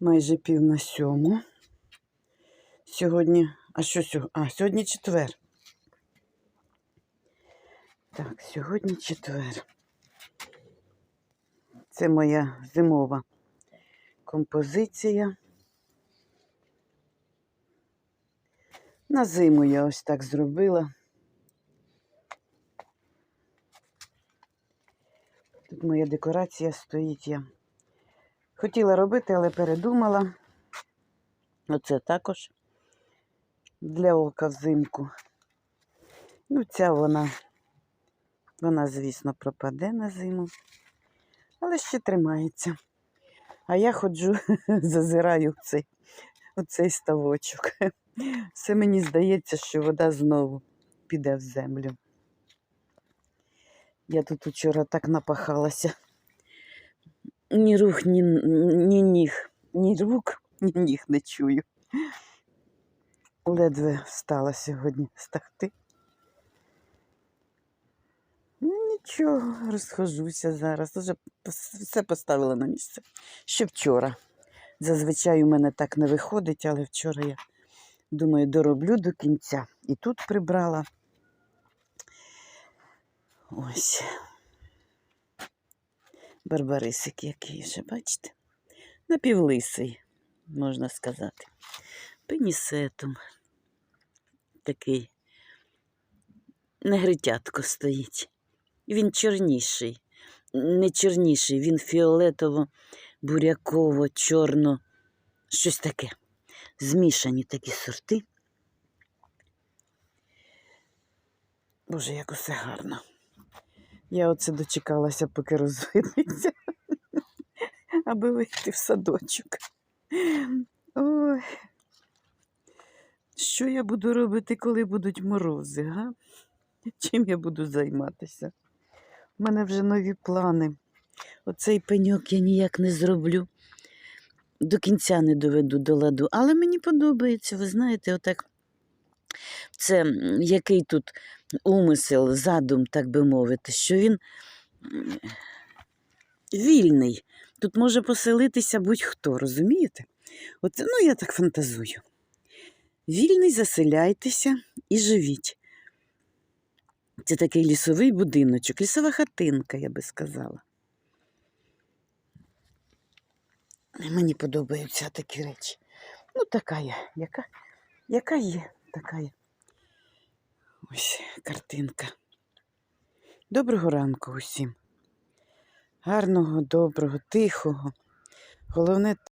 майже пів на сьому. Сьогодні, а що сьогодні? А, сьогодні четвер. Так, сьогодні четвер. Це моя зимова композиція. На зиму я ось так зробила. Тут моя декорація стоїть. Я хотіла робити, але передумала. Оце також для ока взимку. Ну, ця вона, вона, звісно, пропаде на зиму, але ще тримається. А я ходжу, зазираю в цей, у цей ставочок. Все мені здається, що вода знову піде в землю. Я тут вчора так напахалася. Ні рух, ні, ні ніг, ні рук, ні ніг не чую. Ледве встала сьогодні з Нічого, розхожуся зараз. Уже все поставила на місце. Ще вчора. Зазвичай у мене так не виходить, але вчора я думаю, дороблю до кінця. І тут прибрала. Ось. Барбарисик який вже, бачите? Напівлисий, можна сказати. Пенісетом. Такий негритятко стоїть. Він чорніший. Не чорніший, він фіолетово, буряково, чорно, щось таке. Змішані такі сорти. Боже, як усе гарно. Я оце дочекалася, поки розвидиться, аби вийти в садочок. Ой. Що я буду робити, коли будуть морози, га? Чим я буду займатися? У мене вже нові плани. Оцей пеньок я ніяк не зроблю. До кінця не доведу до ладу. Але мені подобається, ви знаєте, отак. Це який тут умисел, задум, так би мовити, що він вільний. Тут може поселитися будь-хто, розумієте? Оце, ну, я так фантазую. Вільний, заселяйтеся і живіть. Це такий лісовий будиночок, лісова хатинка, я би сказала. Мені подобаються такі речі. Ну, така я, яка, яка є, така є. Ось картинка. Доброго ранку усім. Гарного, доброго, тихого. Головне